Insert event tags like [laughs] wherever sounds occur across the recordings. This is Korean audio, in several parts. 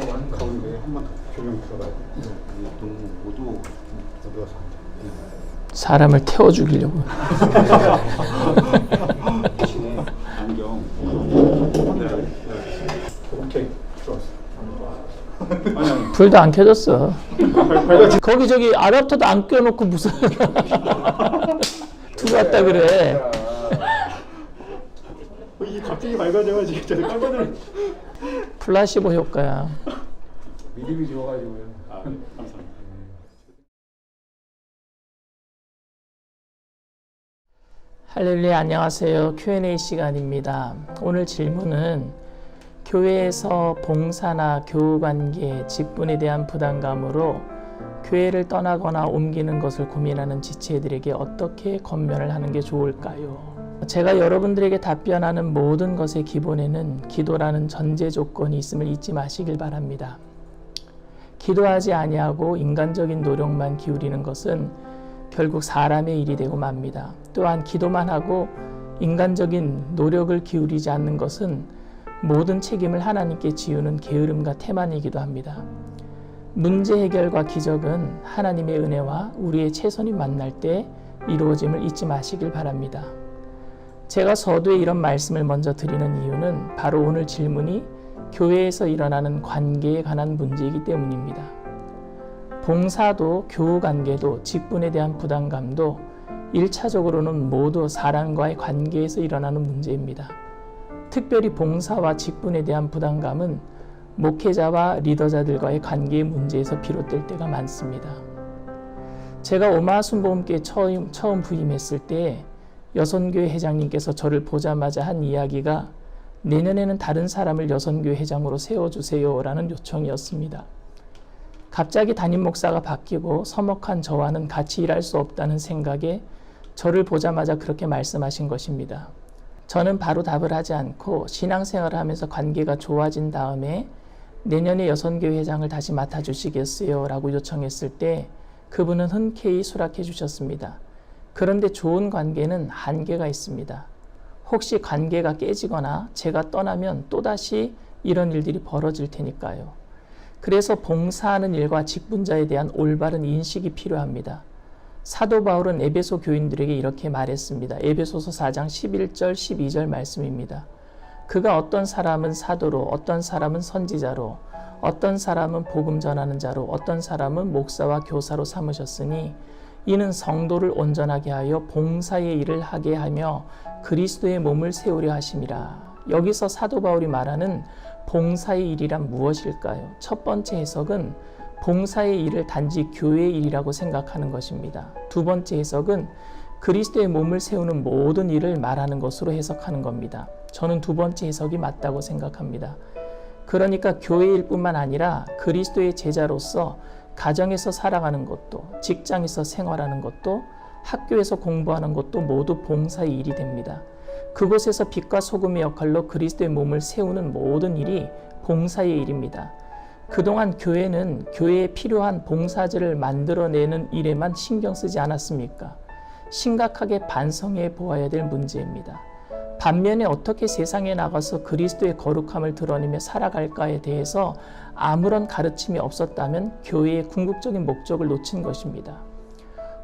가운데 한 번 더 조명 들어가야 돼. 너무 모두 어디가 사 사람을 태워 죽이려고. [laughs] 대신에 안경. 네. 오케이 좋았어. 아니 아니. 불도 안 켜졌어. 밝아지. [laughs] 거기 저기 아답터도 안 껴놓고 무슨 [laughs] 들어왔다 그래. 어, 이게 저는 깜짝 놀랐. 플라시보 효과야. 믿음이 좋아가지고요. 아, 감사합니다. 할렐루야 안녕하세요. Q&A 시간입니다. 오늘 질문은 교회에서 봉사나 교우 관계, 직분에 대한 부담감으로 교회를 떠나거나 옮기는 것을 고민하는 지체들에게 어떻게 권면을 하는 게 좋을까요? 제가 여러분들에게 답변하는 모든 것의 기본에는 기도라는 전제 조건이 있음을 잊지 마시길 바랍니다. 기도하지 아니하고 인간적인 노력만 기울이는 것은 결국 사람의 일이 되고 맙니다. 또한 기도만 하고 인간적인 노력을 기울이지 않는 것은 모든 책임을 하나님께 지우는 게으름과 태만이기도 합니다. 문제 해결과 기적은 하나님의 은혜와 우리의 최선이 만날 때 이루어짐을 잊지 마시길 바랍니다. 제가 서두에 이런 말씀을 먼저 드리는 이유는 바로 오늘 질문이 교회에서 일어나는 관계에 관한 문제이기 때문입니다. 봉사도 교우 관계도 직분에 대한 부담감도 1차적으로는 모두 사람과의 관계에서 일어나는 문제입니다. 특별히 봉사와 직분에 대한 부담감은 목회자와 리더자들과의 관계의 문제에서 비롯될 때가 많습니다. 제가 오마순보험교회 처음, 처음 부임했을 때 여선교회 회장님께서 저를 보자마자 한 이야기가 내년에는 다른 사람을 여선교회 회장으로 세워주세요라는 요청이었습니다. 갑자기 담임 목사가 바뀌고 서먹한 저와는 같이 일할 수 없다는 생각에 저를 보자마자 그렇게 말씀하신 것입니다. 저는 바로 답을 하지 않고 신앙생활을 하면서 관계가 좋아진 다음에 내년에 여선교회 회장을 다시 맡아주시겠어요? 라고 요청했을 때 그분은 흔쾌히 수락해 주셨습니다. 그런데 좋은 관계는 한계가 있습니다. 혹시 관계가 깨지거나 제가 떠나면 또다시 이런 일들이 벌어질 테니까요. 그래서 봉사하는 일과 직분자에 대한 올바른 인식이 필요합니다. 사도 바울은 에베소 교인들에게 이렇게 말했습니다. 에베소서 4장 11절 12절 말씀입니다. 그가 어떤 사람은 사도로 어떤 사람은 선지자로 어떤 사람은 복음 전하는 자로 어떤 사람은 목사와 교사로 삼으셨으니 이는 성도를 온전하게 하여 봉사의 일을 하게 하며 그리스도의 몸을 세우려 하심이라. 여기서 사도 바울이 말하는 봉사의 일이란 무엇일까요? 첫 번째 해석은 봉사의 일을 단지 교회의 일이라고 생각하는 것입니다. 두 번째 해석은 그리스도의 몸을 세우는 모든 일을 말하는 것으로 해석하는 겁니다. 저는 두 번째 해석이 맞다고 생각합니다. 그러니까 교회일 뿐만 아니라 그리스도의 제자로서 가정에서 살아가는 것도, 직장에서 생활하는 것도, 학교에서 공부하는 것도 모두 봉사의 일이 됩니다. 그곳에서 빛과 소금의 역할로 그리스도의 몸을 세우는 모든 일이 봉사의 일입니다. 그동안 교회는 교회에 필요한 봉사자를 만들어내는 일에만 신경 쓰지 않았습니까? 심각하게 반성해 보아야 될 문제입니다. 반면에 어떻게 세상에 나가서 그리스도의 거룩함을 드러내며 살아갈까에 대해서 아무런 가르침이 없었다면 교회의 궁극적인 목적을 놓친 것입니다.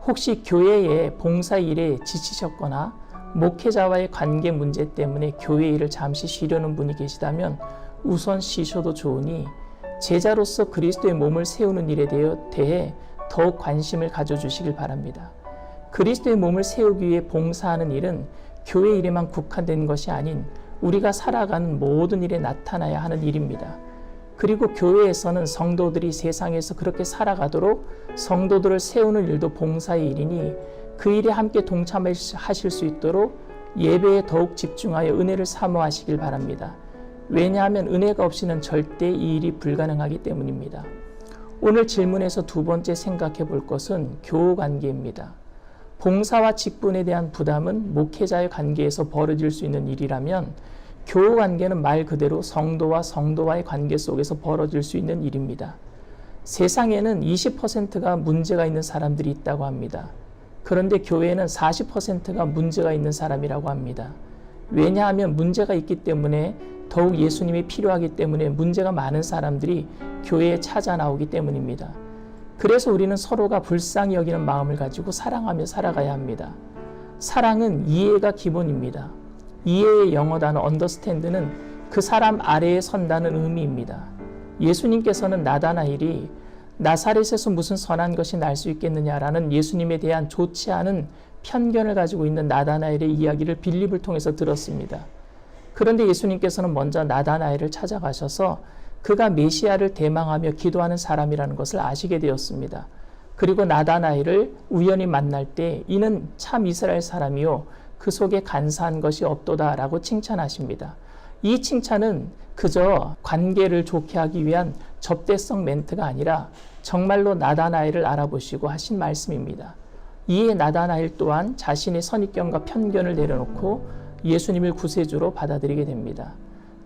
혹시 교회의 봉사 일에 지치셨거나 목회자와의 관계 문제 때문에 교회 일을 잠시 쉬려는 분이 계시다면 우선 쉬셔도 좋으니 제자로서 그리스도의 몸을 세우는 일에 대해 더욱 관심을 가져주시길 바랍니다. 그리스도의 몸을 세우기 위해 봉사하는 일은 교회 일에만 국한된 것이 아닌 우리가 살아가는 모든 일에 나타나야 하는 일입니다. 그리고 교회에서는 성도들이 세상에서 그렇게 살아가도록 성도들을 세우는 일도 봉사의 일이니 그 일에 함께 동참하실 수 있도록 예배에 더욱 집중하여 은혜를 사모하시길 바랍니다. 왜냐하면 은혜가 없이는 절대 이 일이 불가능하기 때문입니다. 오늘 질문에서 두 번째 생각해 볼 것은 교우 관계입니다. 봉사와 직분에 대한 부담은 목회자의 관계에서 벌어질 수 있는 일이라면 교우 관계는 말 그대로 성도와 성도와의 관계 속에서 벌어질 수 있는 일입니다. 세상에는 20%가 문제가 있는 사람들이 있다고 합니다. 그런데 교회는 40%가 문제가 있는 사람이라고 합니다. 왜냐하면 문제가 있기 때문에 더욱 예수님이 필요하기 때문에 문제가 많은 사람들이 교회에 찾아 나오기 때문입니다. 그래서 우리는 서로가 불쌍히 여기는 마음을 가지고 사랑하며 살아가야 합니다. 사랑은 이해가 기본입니다. 이해의 영어 단어 understand는 그 사람 아래에 선다는 의미입니다. 예수님께서는 나다나일이 나사렛에서 무슨 선한 것이 날 수 있겠느냐라는 예수님에 대한 좋지 않은 편견을 가지고 있는 나다나엘의 이야기를 빌립을 통해서 들었습니다. 그런데 예수님께서는 먼저 나다나엘을 찾아가셔서 그가 메시아를 대망하며 기도하는 사람이라는 것을 아시게 되었습니다. 그리고 나다나엘을 우연히 만날 때 이는 참 이스라엘 사람이요 그 속에 간사한 것이 없도다라고 칭찬하십니다. 이 칭찬은 그저 관계를 좋게 하기 위한 접대성 멘트가 아니라 정말로 나다나엘을 알아보시고 하신 말씀입니다. 이에 나다나엘 또한 자신의 선입견과 편견을 내려놓고 예수님을 구세주로 받아들이게 됩니다.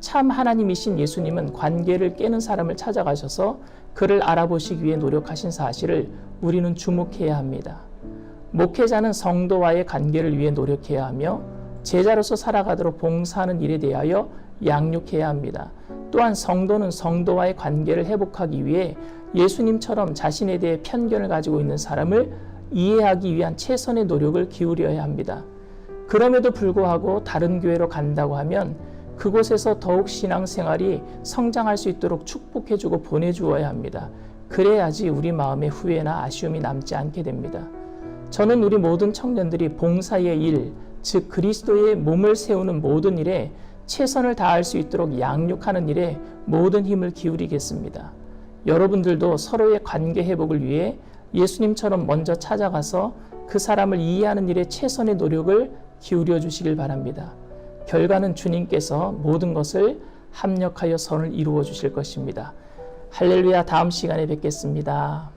참 하나님이신 예수님은 관계를 깨는 사람을 찾아가셔서 그를 알아보시기 위해 노력하신 사실을 우리는 주목해야 합니다. 목회자는 성도와의 관계를 위해 노력해야 하며 제자로서 살아가도록 봉사하는 일에 대하여 양육해야 합니다. 또한 성도는 성도와의 관계를 회복하기 위해 예수님처럼 자신에 대해 편견을 가지고 있는 사람을 이해하기 위한 최선의 노력을 기울여야 합니다. 그럼에도 불구하고 다른 교회로 간다고 하면 그곳에서 더욱 신앙생활이 성장할 수 있도록 축복해주고 보내주어야 합니다. 그래야지 우리 마음에 후회나 아쉬움이 남지 않게 됩니다. 저는 우리 모든 청년들이 봉사의 일, 즉 그리스도의 몸을 세우는 모든 일에 최선을 다할 수 있도록 양육하는 일에 모든 힘을 기울이겠습니다. 여러분들도 서로의 관계 회복을 위해 예수님처럼 먼저 찾아가서 그 사람을 이해하는 일에 최선의 노력을 기울여 주시길 바랍니다. 결과는 주님께서 모든 것을 합력하여 선을 이루어 주실 것입니다. 할렐루야 다음 시간에 뵙겠습니다.